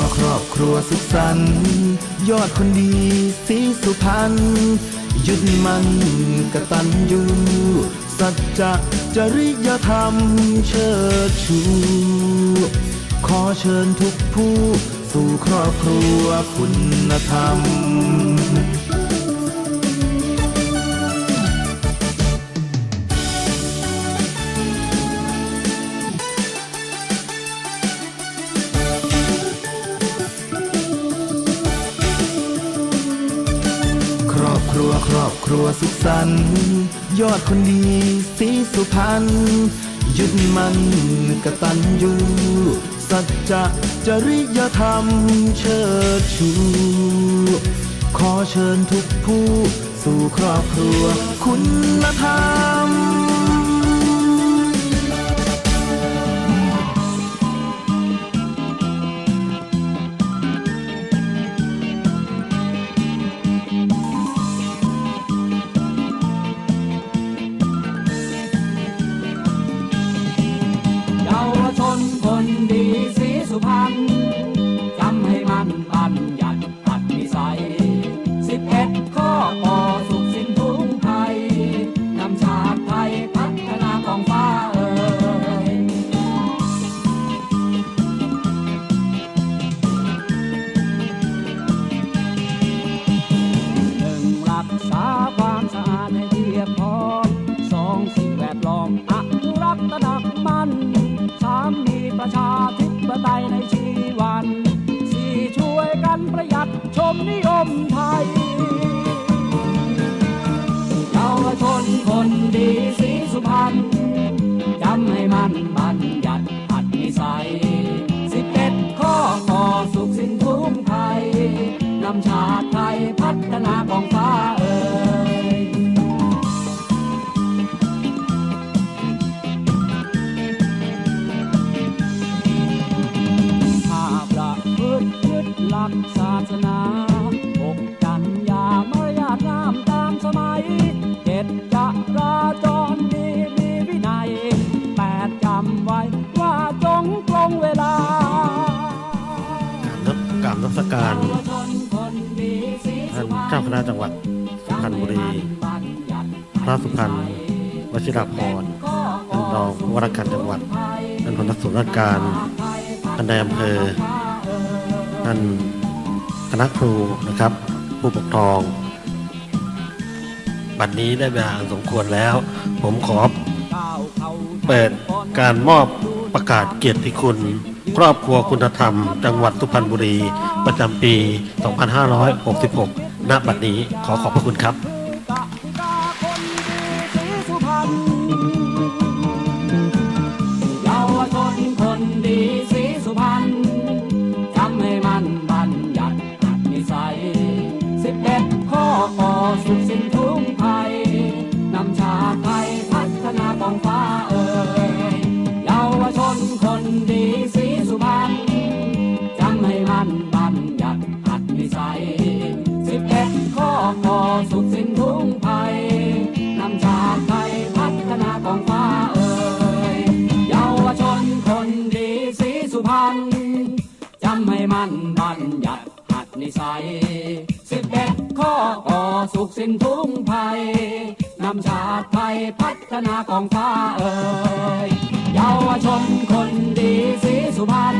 วครอบครัวสุขสันต์ยอดคนดีสีสุพรรณยึดมันกตัญญูสัจจะจริยธรรมเชิดชูขอเชิญทุกผู้สู่ครอบครัวคุณธรรม อบครัวสุขสันต์ยอดคนดีสีสุพรรณยึดมันกตัญญูสัจจะจริยธรรมเชิดชู ขอเชิญทุกผู้ สู่ครอบครัวคุณธรรม ประหยัดชมนิยมไทยเยาวชนคนดีสีสุพรรณจำให้มันบัญญัติหัดนิสัยสิบเอ็ดข้อขอสุขสิ้นทุกภัยนำชาติไทยพัฒนาของ หลักศาสนาหกกันยามารยาทงามตามสมัยเจ็ดจราจรดีมีวินัยแปดจำไว้ว่าจงตรงเวลากราบนมัสการเยาวชนคนดีสีท่าสุนพรรณเจ้าคณะจังหวัดสุพรรณบุรี พระสุพรรณวชิรพรท่านรองผู้ว่าราชการจังหวัดท่านหัวหน้าส่วนราชการท่านนายอำเภอท่านคณะครูนะครับ ผู้ปกครอง บัดนนี้ได้เวลาสมควรแล้ว ผมขอเปิดการมอบประกาศเกียรติคุณ ครอบครัวคุณธรรม จังหวัดสุพรรณบุรี ประจำปี 2566 ณ บัดนี้ขอขอบพระคุณครับกติกาคนดีสีสุพรรณเยาวชนคนดี สุขสิ้นทุกภัยนำชาติไทยพัฒนาของฟ้าเอ่ยเยาวชนคนดีสีสุพรรณจำให้มันบัญญัติหัดนิสัยสิบเอ็ดข้อก่อสุขสิ้นทุกภัยนำชาติไทยพัฒนาของฟ้าเอ่ยเยาวชนคนดีสีสุพรรณ